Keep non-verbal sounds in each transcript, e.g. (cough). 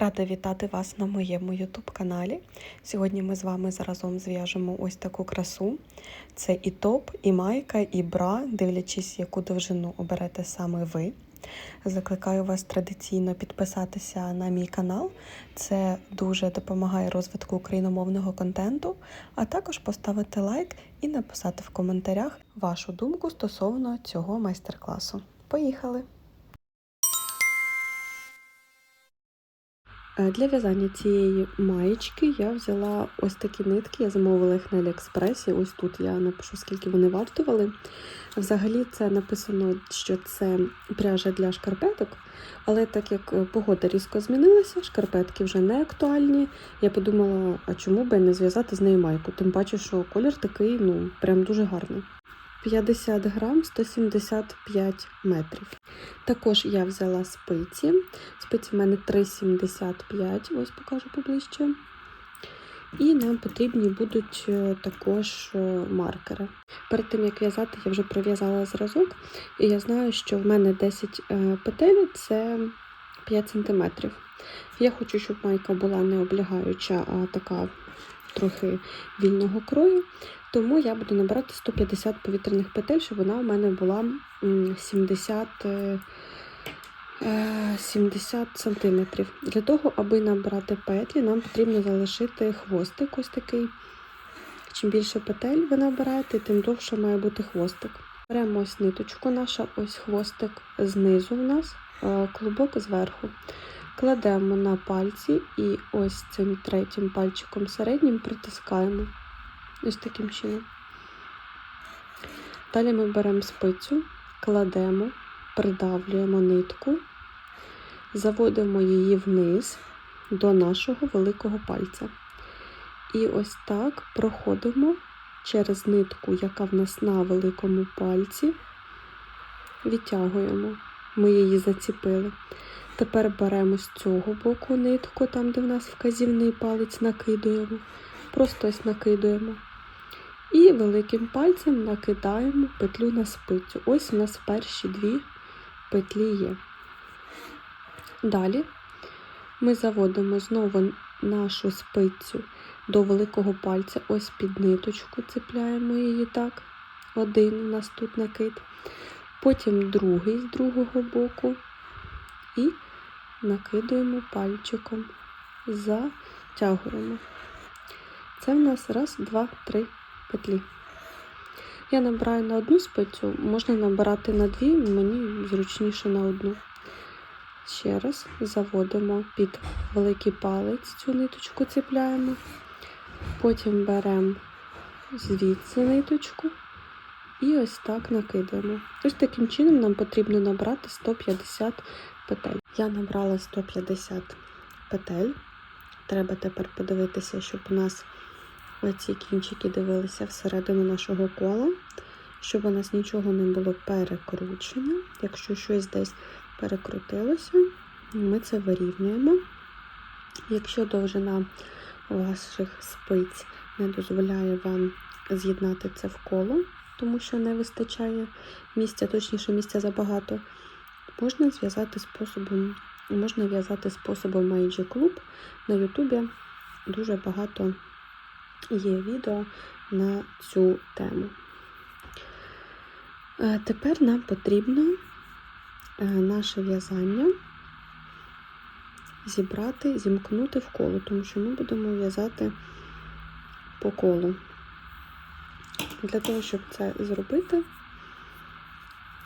Рада вітати вас на моєму YouTube каналі. Сьогодні ми з вами заразом зв'яжемо ось таку красу. Це і топ, і майка, і бра, дивлячись, яку довжину оберете саме ви. Закликаю вас традиційно підписатися на мій канал. Це дуже допомагає розвитку україномовного контенту, а також поставити лайк і написати в коментарях вашу думку стосовно цього майстер-класу. Поїхали! Для в'язання цієї маєчки я взяла ось такі нитки, я замовила їх на Аліекспресі. Ось тут я напишу, скільки вони вартували. Взагалі, це написано, що це пряжа для шкарпеток, але так як е, погода різко змінилася, шкарпетки вже не актуальні. Я подумала, а чому би не зв'язати з нею майку? Тим паче, що колір такий, ну, прям дуже гарний. 50 грам 175 метрів. Також я взяла спиці. Спиці в мене 3,75, ось покажу поближче. І нам потрібні будуть е, також е, маркери. Перед тим, як в'язати, я вже пров'язала зразок, і я знаю, що в мене 10 е, петель це 5 см. Я хочу, щоб майка була не облягаюча, а така трохи вільного крою. Тому я буду набирати 150 повітряних петель, щоб вона у мене була 70 70 см. Для того, аби набрати петлі, нам потрібно залишити хвостик ось такий. Чим більше петель ви набираєте, тим довше має бути хвостик. Беремо ось ниточку, наша ось хвостик знизу у нас, клубок зверху. Кладемо на пальці і ось цим третім пальчиком середнім притискаємо. Ось таким чином. Далі ми беремо спицю, кладемо, придавлюємо нитку, заводимо її вниз до нашого великого пальця. І ось так проходимо через нитку, яка в нас на великому пальці, відтягуємо. Ми її заціпили. Тепер беремо з цього боку нитку, там, де в нас вказівний палець, накидуємо. Просто ось накидуємо. І великим пальцем накидаємо петлю на спицю. Ось у нас перші дві петлі є. Далі ми заводимо знову нашу спицю до великого пальця, ось під ниточку, цепляємо її так. Один у нас тут накид. Потім другий з другого боку. І накидуємо пальчиком, затягуємо. Це в нас раз, два, три петлі. Я набираю на одну спицю, можна набирати на дві, мені зручніше на одну. Ще раз заводимо під великий палець цю ниточку цепляємо, потім беремо звідси ниточку і ось так накидаємо. Ось таким чином нам потрібно набрати 150 петель. Я набрала 150 петель. Треба тепер подивитися, щоб у нас оці кінчики дивилися всередину нашого кола, щоб у нас нічого не було перекручено. Якщо щось десь перекрутилося, ми це вирівнюємо. Якщо довжина ваших спиць не дозволяє вам з'єднати це в коло, тому що не вистачає місця, точніше місця забагато, можна зв'язати способом, можна в'язати способом Meiji Club на Ютубі. Дуже багато є відео на цю тему. Е, Тепер нам потрібно е, наше в'язання зібрати, зімкнути в коло, тому що ми будемо в'язати по колу. Для того, щоб це зробити,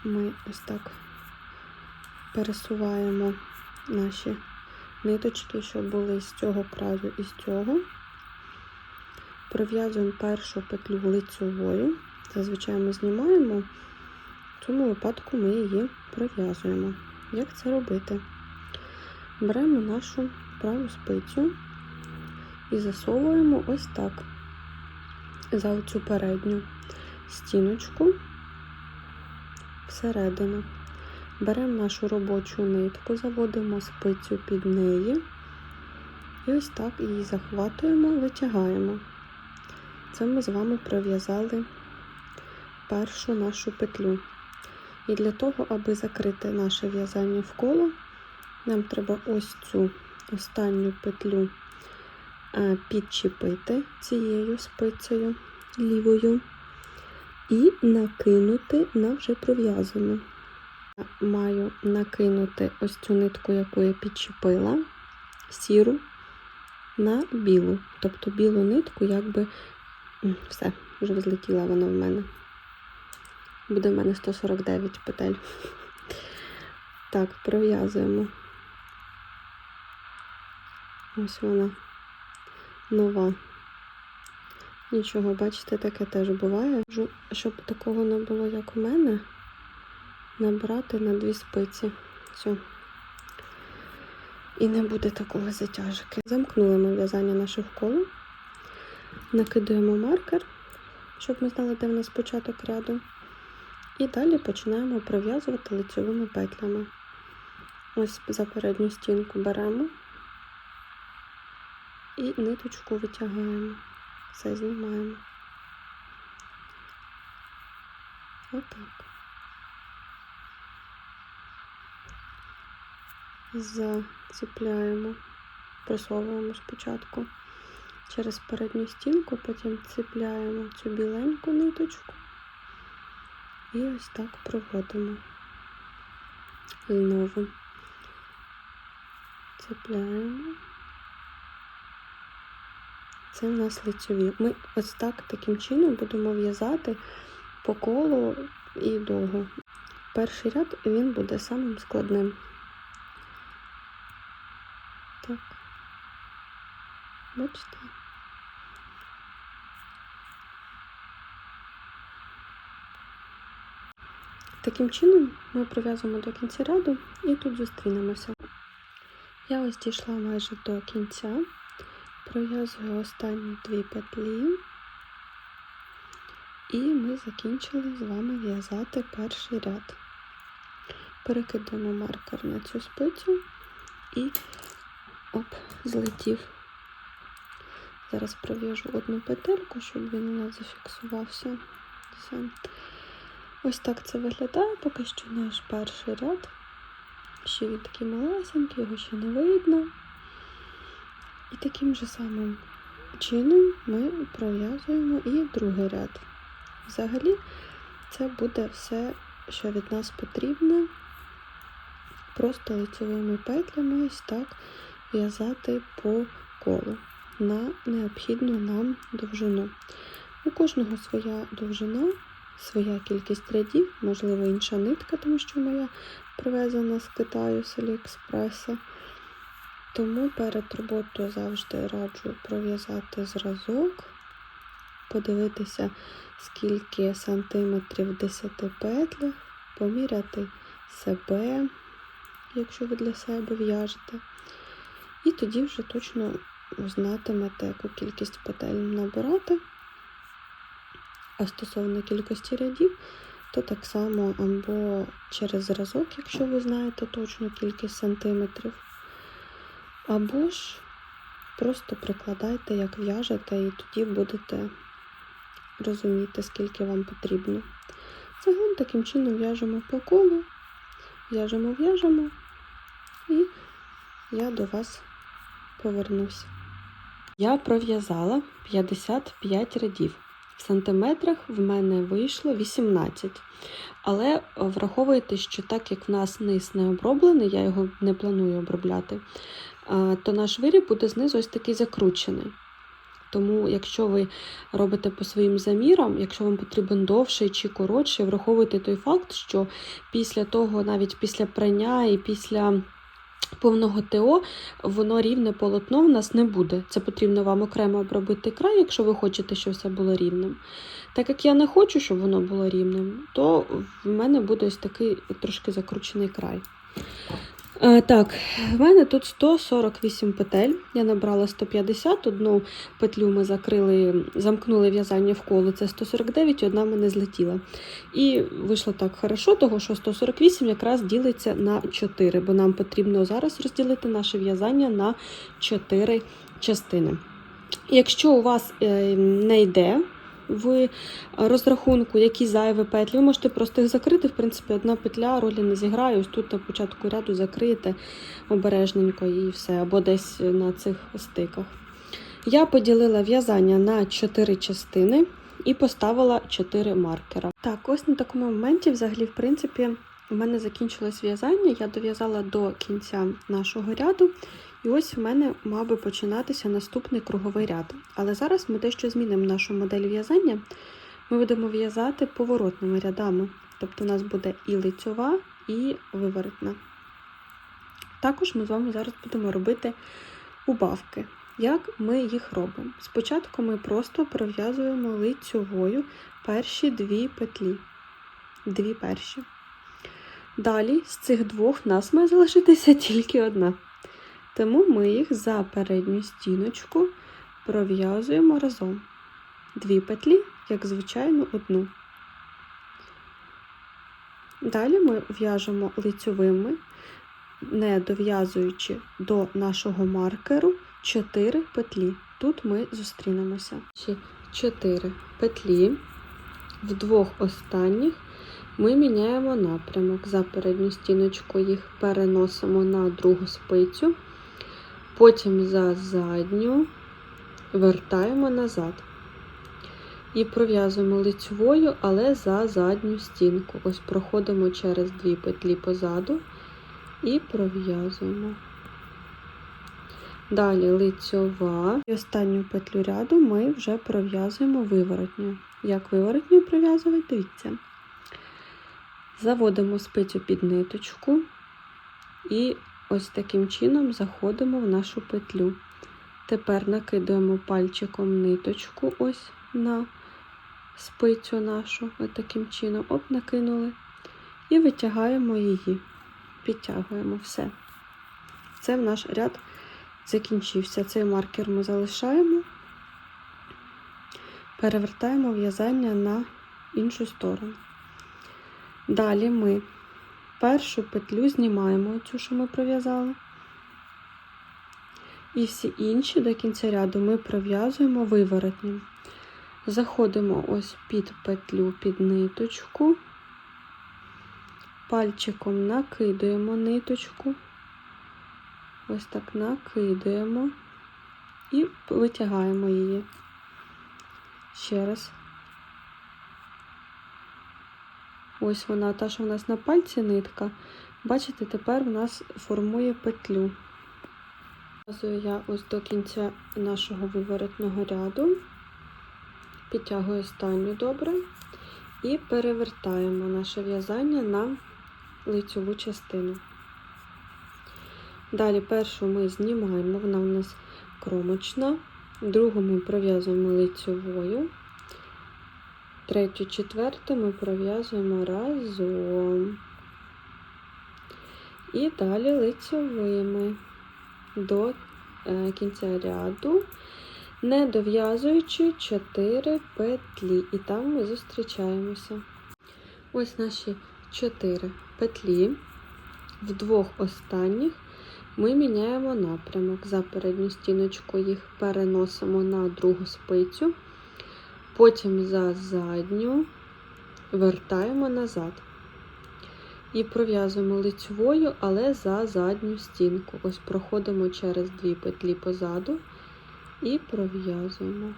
ми ось так пересуваємо наші ниточки, щоб були з цього краю і з цього. Пров'язуємо першу петлю лицьовою. Зазвичай ми знімаємо, в цьому випадку ми її пров'язуємо. Як це робити? Беремо нашу праву спицю і засовуємо ось так за оцю передню стіночку всередину. Беремо нашу робочу нитку, заводимо спицю під неї і ось так її захватуємо, витягаємо. Це ми з вами пров'язали першу нашу петлю. І для того, аби закрити наше в'язання в коло, нам треба ось цю останню петлю е, підчепити цією спицею лівою і накинути на вже пров'язану. Маю накинути ось цю нитку, яку я підчепила, сіру на білу. Тобто білу нитку, якби все, вже злетіла вона в мене. Буде в мене 149 петель. Так, пров'язуємо. Ось вона нова. Нічого, бачите, таке теж буває. Щоб такого не було, як у мене, набрати на дві спиці. Все. І не буде такого затяжки. Замкнули ми в'язання наших колу. Накидаємо маркер, щоб ми знали, де в нас початок ряду. І далі починаємо пров'язувати лицевими петлями. Ось за передню стінку беремо і ниточку витягаємо. Все знімаємо. Отак. Заціпляємо, просовуємо спочатку через передню стінку, потім ціпляємо цю біленьку ниточку і ось так проводимо. Знову цепляємо. Це в нас лицьові. Ми ось так таким чином будемо в'язати по колу і довго. Перший ряд він буде самим складним. Так. Бачите? Таким чином ми пров'язуємо до кінця ряду і тут зустрінемося. Я ось дійшла майже до кінця, пров'язую останні дві петлі, і ми закінчили з вами в'язати перший ряд. Перекидаємо маркер на цю спицю і оп, злетів. Зараз пров'яжу одну петельку, щоб він у нас зафіксувався. Ось так це виглядає, поки що наш перший ряд. Ще він такий малесенький, його ще не видно. І таким же самим чином ми пров'язуємо і другий ряд. Взагалі, це буде все, що від нас потрібно. Просто лицевими петлями ось так в'язати по колу на необхідну нам довжину. У кожного своя довжина, своя кількість рядів, можливо, інша нитка, тому що моя привезена з Китаю з Аліекспреса. Тому перед роботою завжди раджу пров'язати зразок, подивитися, скільки сантиметрів в 10 петлях, поміряти себе, якщо ви для себе в'яжете. І тоді вже точно знатимете, яку кількість петель набирати. А стосовно кількості рядів, то так само або через зразок, якщо ви знаєте точну кількість сантиметрів, або ж просто прикладайте, як в'яжете, і тоді будете розуміти, скільки вам потрібно. Загалом таким чином в'яжемо по колу, в'яжемо, в'яжемо, і я до вас повернусь. Я пров'язала 55 рядів. В сантиметрах в мене вийшло 18. Але враховуйте, що так як в нас низ не оброблений, я його не планую обробляти, то наш виріб буде знизу ось такий закручений. Тому, якщо ви робите по своїм замірам, якщо вам потрібен довший чи коротший, враховуйте той факт, що після того, навіть після прання і після повного ТО, воно рівне полотно в нас не буде. Це потрібно вам окремо обробити край, якщо ви хочете, щоб все було рівним. Так як я не хочу, щоб воно було рівним, то в мене буде ось такий трошки закручений край. А, так, в мене тут 148 петель. Я набрала 150, одну петлю ми закрили, замкнули в'язання в коло, це 149, одна мене злетіла. І вийшло так хорошо, того що 148 якраз ділиться на 4, бо нам потрібно зараз розділити наше в'язання на 4 частини. Якщо у вас е, не йде в розрахунку, які зайві петлі, ви можете просто їх закрити. В принципі, одна петля ролі не зіграє. Ось тут на початку ряду закриєте обережненько і все, або десь на цих стиках. Я поділила в'язання на 4 частини і поставила 4 маркера. Так, ось на такому моменті, взагалі, в принципі, у мене закінчилось в'язання. Я дов'язала до кінця нашого ряду. І ось в мене мав би починатися наступний круговий ряд. Але зараз ми дещо змінимо нашу модель в'язання. Ми будемо в'язати поворотними рядами. Тобто у нас буде і лицьова, і виворотна. Також ми з вами зараз будемо робити убавки. Як ми їх робимо? Спочатку ми просто пров'язуємо лицьовою перші дві петлі. Дві перші. Далі з цих двох нас має залишитися (laughs) тільки одна. Тому ми їх за передню стіночку пров'язуємо разом. Дві петлі, як звичайно, одну. Далі ми в'яжемо лицьовими, не дов'язуючи до нашого маркеру 4 петлі. Тут ми зустрінемося. 4 петлі. В двох останніх ми міняємо напрямок. За передню стіночку їх переносимо на другу спицю. Потім за задню вертаємо назад. І пров'язуємо лицьовою, але за задню стінку. Ось проходимо через дві петлі позаду і пров'язуємо. Далі лицьова. І останню петлю ряду ми вже пров'язуємо виворотню. Як виворотню пров'язувати, дивіться. Заводимо спицю під ниточку і ось таким чином заходимо в нашу петлю. Тепер накидаємо пальчиком ниточку ось на спицю нашу, ось таким чином, оп, накинули, і витягаємо її, підтягуємо все. Це в наш ряд закінчився. Цей маркер ми залишаємо, перевертаємо в'язання на іншу сторону. Далі ми першу петлю знімаємо цю, що ми пров'язали. І всі інші до кінця ряду ми пров'язуємо виворотнім. Заходимо ось під петлю, під ниточку, пальчиком накидаємо ниточку, ось так накидаємо і витягаємо її. Ще раз. Ось вона, та, що в нас на пальці нитка. Бачите, тепер в нас формує петлю. Показую я ось до кінця нашого виворотного ряду, підтягую останню добре і перевертаємо наше в'язання на лицьову частину. Далі першу ми знімаємо, вона у нас кромочна, другу ми пров'язуємо лицьовою. Третю, четверту ми пров'язуємо разом. І далі лицьовими до е, кінця ряду, не дов'язуючи 4 петлі. І там ми зустрічаємося. Ось наші 4 петлі. В двох останніх ми міняємо напрямок. За передню стіночку їх переносимо на другу спицю. Потім за задню вертаємо назад. І пров'язуємо лицьовою, але за задню стінку. Ось проходимо через дві петлі позаду і пров'язуємо.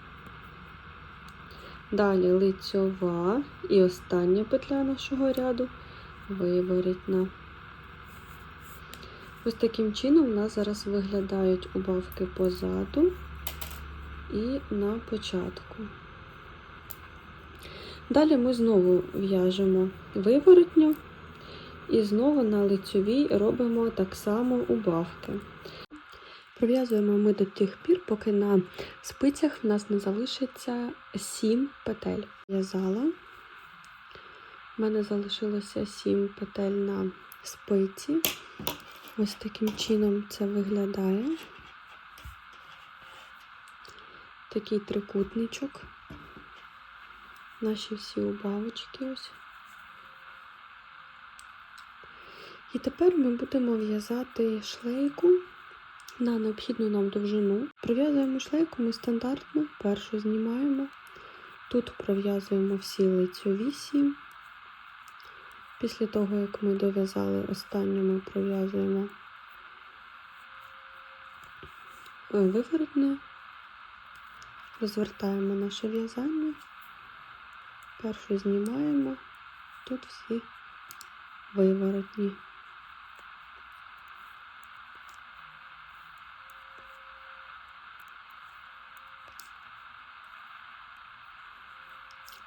Далі лицьова і остання петля нашого ряду виворітна. Ось таким чином у нас зараз виглядають убавки позаду і на початку. Далі ми знову в'яжемо виворотню і знову на лицьовій робимо так само убавки. Пров'язуємо ми до тих пір, поки на спицях в нас не залишиться 7 петель. В'язала. У мене залишилося 7 петель на спиці. Ось таким чином це виглядає. Такий трикутничок наші всі убавочки ось. І тепер ми будемо в'язати шлейку на необхідну нам довжину. Прив'язуємо шлейку ми стандартно, першу знімаємо, Тут пров'язуємо всі лицьові сім. Після того, як ми дов'язали останню, ми пров'язуємо е, виворотне, розвертаємо наше в'язання, першу знімаємо, тут всі виворотні.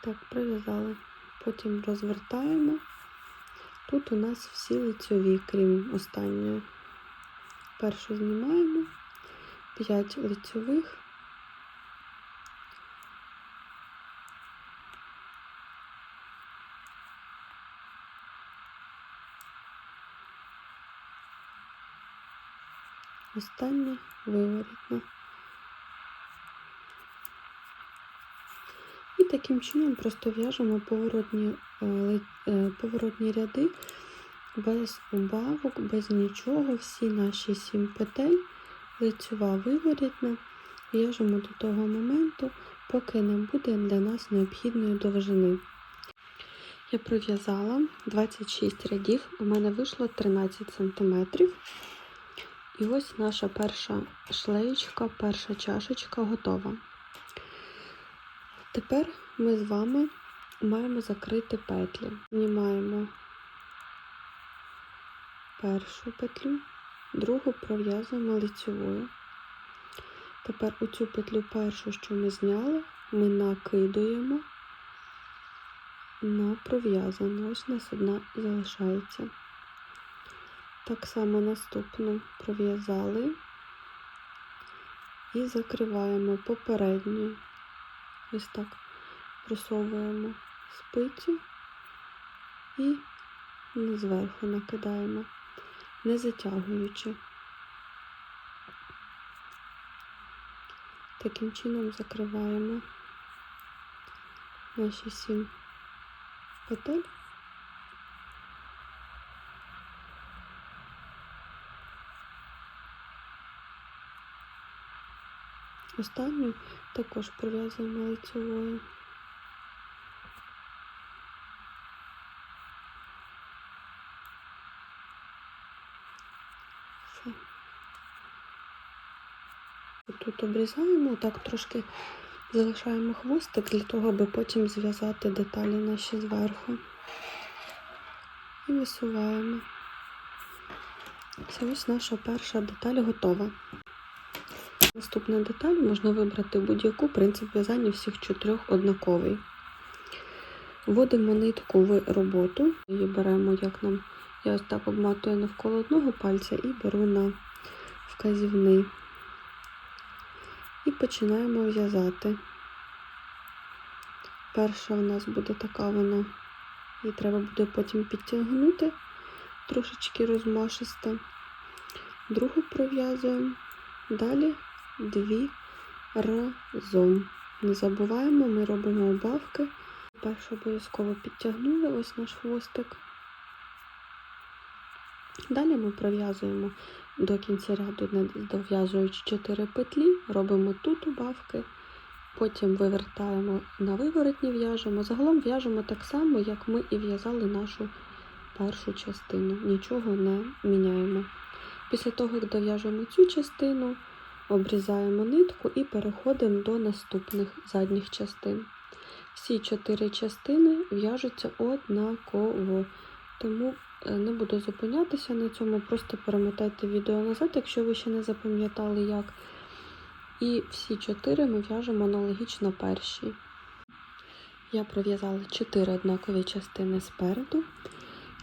Так, пров'язали. Потім розвертаємо. Тут у нас всі лицьові, крім останньої. Першу знімаємо, 5 лицьових. Останнє виворотна. І таким чином просто в'яжемо поворотні, е, е, поворотні ряди без убавок, без нічого. Всі наші сім петель, лицьова виворітна, в'яжемо до того моменту, поки не буде для нас необхідної довжини. Я пров'язала 26 рядів, у мене вийшло 13 см. І ось наша перша шлеєчка, перша чашечка готова. Тепер ми з вами маємо закрити петлі. Знімаємо першу петлю, другу пров'язуємо лицьовою. Тепер у цю петлю першу, що ми зняли, ми накидуємо на пров'язану. Ось у нас одна залишається. Так само наступну пров'язали і закриваємо попередню. Ось так просовуємо спицю і зверху накидаємо, не затягуючи. Таким чином закриваємо наші сім петель. Останню також пров'язуємо лицьовою. Все. Тут обрізаємо, так трошки залишаємо хвостик для того, аби потім зв'язати деталі наші зверху. І висуваємо. Це ось наша перша деталь готова. Наступна деталь можна вибрати будь-яку, принцип в'язання всіх чотирьох однаковий. Вводимо нитку в роботу, її беремо, як нам, я ось так обматую навколо одного пальця і беру на вказівний. І починаємо в'язати. Перша у нас буде така вона, її треба буде потім підтягнути, трошечки розмашиста. Другу пров'язуємо. Далі дві разом. Не забуваємо, ми робимо убавки. Першу обов'язково підтягнули ось наш хвостик. Далі ми пров'язуємо до кінця ряду, дов'язуючи 4 петлі, робимо тут убавки, потім вивертаємо на виворотні в'яжемо. Загалом в'яжемо так само, як ми і в'язали нашу першу частину. Нічого не міняємо. Після того, як дов'яжемо цю частину, обрізаємо нитку і переходимо до наступних задніх частин. Всі чотири частини в'яжуться однаково, тому е, не буду зупинятися на цьому, просто перемотайте відео назад, якщо ви ще не запам'ятали як. І всі чотири ми в'яжемо аналогічно першій. Я пров'язала чотири однакові частини спереду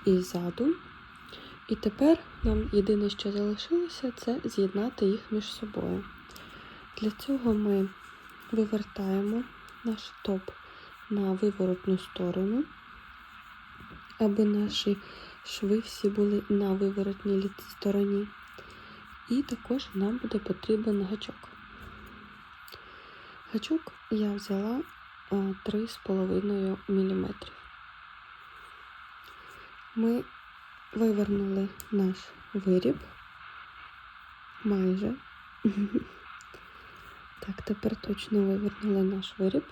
і ззаду. І тепер нам єдине, що залишилося, це з'єднати їх між собою. Для цього ми вивертаємо наш топ на виворотну сторону, аби наші шви всі були на виворотній стороні. І також нам буде потрібен гачок. Гачок я взяла 3,5 мм. Ми вивернули наш виріб майже. (laughs) Так, тепер точно вивернули наш виріб.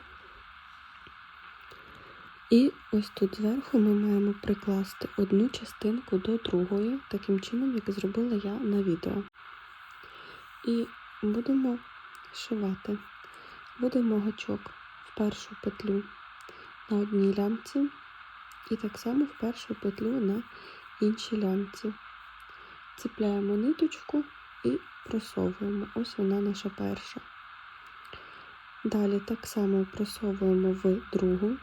І ось тут зверху ми маємо прикласти одну частинку до другої, таким чином, як зробила я на відео. І будемо шивати. Будемо гачок в першу петлю на одній лямці, і так само в першу петлю на іншій лямці. Ціпляємо ниточку і просовуємо. Ось вона наша перша. Далі так само просовуємо в другу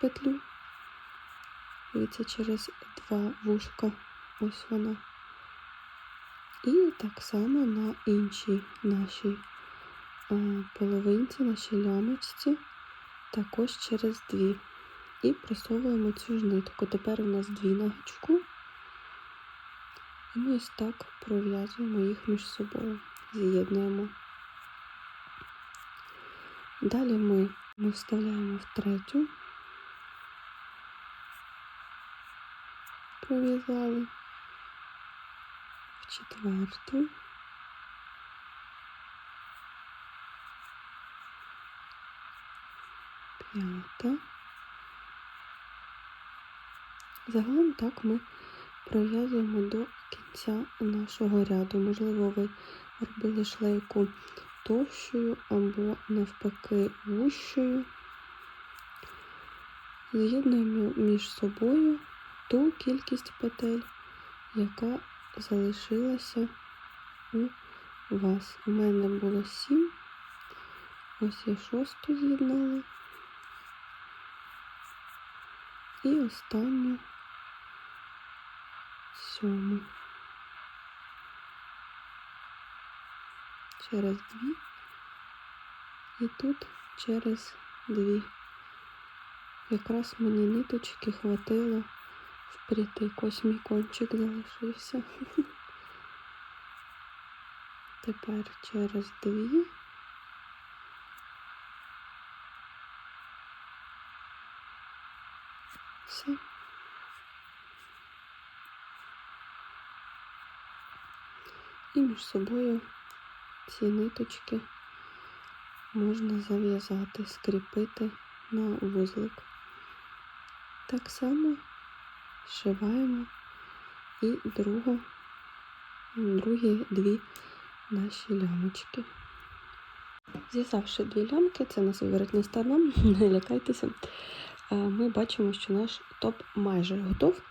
петлю. Дивіться, через два вушка. Ось вона. І так само на іншій нашій е, половинці, нашій лямочці, також через дві. І просовуємо цю ж нитку. Тепер у нас дві на гачку. І ми ось так пров'язуємо їх між собою, з'єднуємо. Далі ми, ми вставляємо в третю, пров'язали, в четверту, п'ята. Загалом так ми пров'язуємо до кінця нашого ряду. Можливо, ви робили шлейку товщою або навпаки вущою. З'єднуємо між собою ту кількість петель, яка залишилася у вас. У мене було 7. Ось я шосту з'єднала. І останню сьому. Через дві. І тут через дві. Якраз мені ниточки хватило впритик. Ось мій кончик залишився. (laughs) Тепер через дві. Все. І між собою ці ниточки можна зав'язати, скріпити на вузлик. Так само зшиваємо і другу, другі дві наші лямочки. Зв'язавши дві лямки, це нас виворотня сторона, (laughs) не лякайтеся. Ми бачимо, що наш топ майже готов.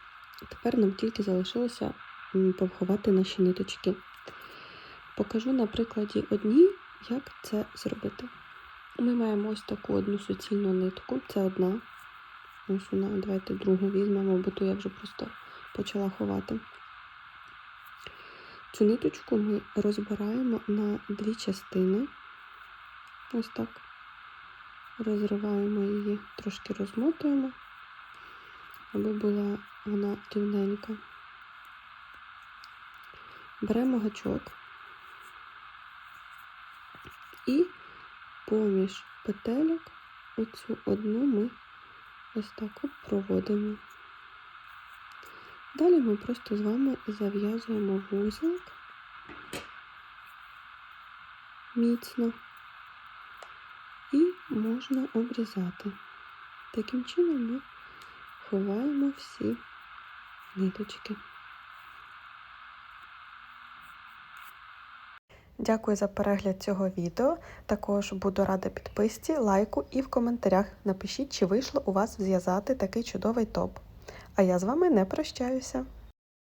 Тепер нам тільки залишилося повховати наші ниточки. Покажу на прикладі одній, як це зробити. Ми маємо ось таку одну суцільну нитку, це одна. Ось вона, давайте другу візьмемо, бо ту я вже просто почала ховати. Цю ниточку ми розбираємо на дві частини. Ось так. Розриваємо її, трошки розмотуємо, аби була вона рівненька. Беремо гачок і поміж петельок оцю одну ми ось так от проводимо. Далі ми просто з вами зав'язуємо вузлик міцно і можна обрізати. Таким чином ми ховаємо всі ниточки. Дякую за перегляд цього відео. Також буду рада підписці, лайку і в коментарях напишіть, чи вийшло у вас зв'язати такий чудовий топ. А я з вами не прощаюся.